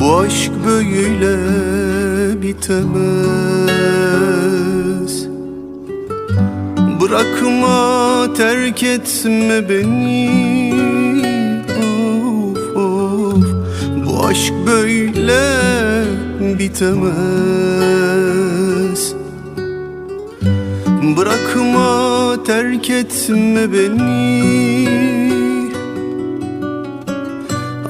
Bu aşk böyle bitemez. Bırakma terk etme beni. Of of. Bu aşk böyle bitemez. Bırakma terk etme beni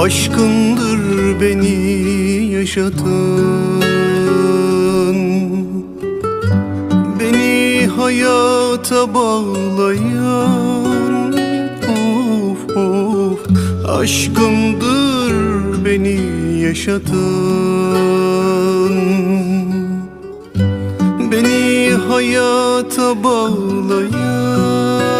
Aşkındır beni yaşatan Beni hayata bağlayan. Of of. Aşkındır beni yaşatan Beni hayata bağlayan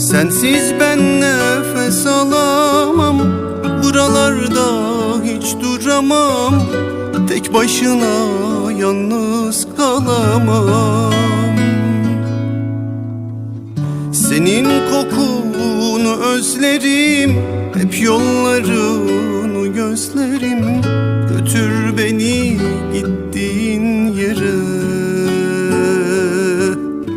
Sensiz ben nefes alamam. Buralarda hiç duramam. Tek başına yalnız kalamam. Senin kokunu özlerim. Hep yollarını gözlerim